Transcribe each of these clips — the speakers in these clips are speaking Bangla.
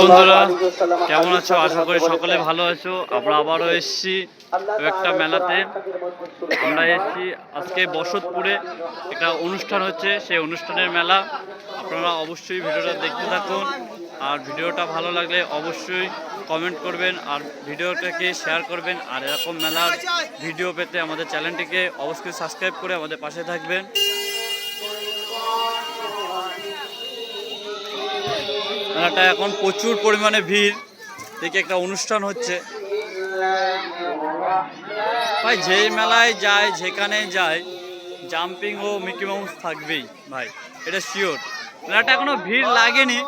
বন্ধুরা কেমন আছো? আশা করি সকলে ভালো আছো। আমরা আবারও এসেছি একটা মেলাতে। আমরা এসেছি আজকে বসতপুরে একটা অনুষ্ঠান হচ্ছে সেই অনুষ্ঠানের মেলা। আপনারা অবশ্যই ভিডিওটা দেখতে থাকুন। আর ভিডিওটা ভালো লাগলে অবশ্যই কমেন্ট করবেন আর ভিডিওটাকে শেয়ার করবেন। আর এরকম মেলার ভিডিও পেতে আমাদের চ্যানেলটিকে অবশ্যই সাবস্ক্রাইব করে আমাদের পাশে থাকবেন। মেলাটা এখন প্রচুর পরিমাণে ভিড়। দেখে একটা অনুষ্ঠান হচ্ছে। ভাই যেই মেলায় যায়, যেখানে যায় জাম্পিং ও মিকি মাউস থাকবেই, ভাই। এটা শিওর মেলাটা এখনও ভিড় লাগেনি।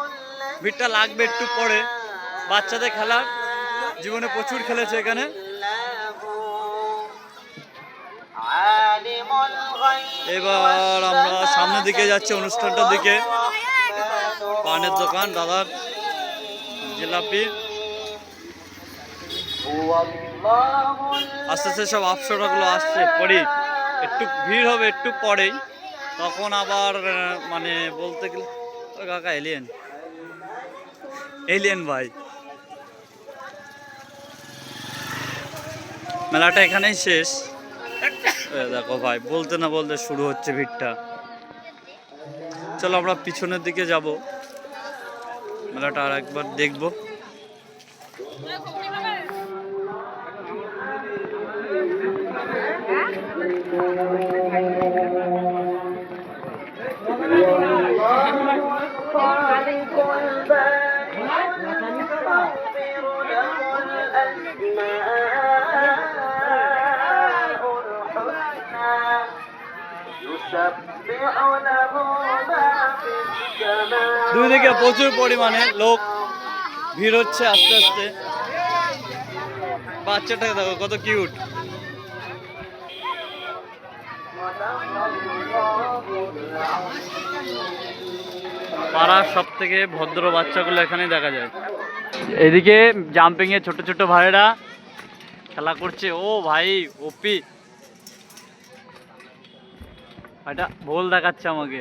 ভিড়টা লাগবে একটু পরে। বাচ্চাদের খেলার জীবনে প্রচুর খেলেছে এখানে। এবার আমরা সামনের দিকে যাচ্ছি অনুষ্ঠানটার দিকে। পানের দোকান, দাদার জিলাপি। আস্তে আস্তে সব আপসরাগুলো আসছে পরেই একটু ভিড় হবে, একটু পরেই। তখন আবার মানে বলতে গেলে কাকা এলিয়েন এলিয়েন ভাই। মেলাটা এখানেই শেষ। দেখো ভাই, বলতে না বলতে শুরু হচ্ছে ভিড়টা। চলো আমরা পিছনের দিকে যাব। মেলাটা আর একবার দেখব দুই দিকে প্রচুর পরিমাণে লোক, ভিড় হচ্ছে আস্তে আস্তে। বাচ্চাটাকে দেখো, কত কিউট পাড়ার সব থেকে ভদ্র বাচ্চাগুলো এখানে দেখা যায়। এদিকে জাম্পিং এ ছোট ছোট ভাইরা খেলা করছে। ও ভাই ওপি এটা ভুল দেখাচ্ছে আমাকে।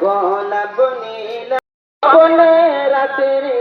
গোলাপ নীলা রাতের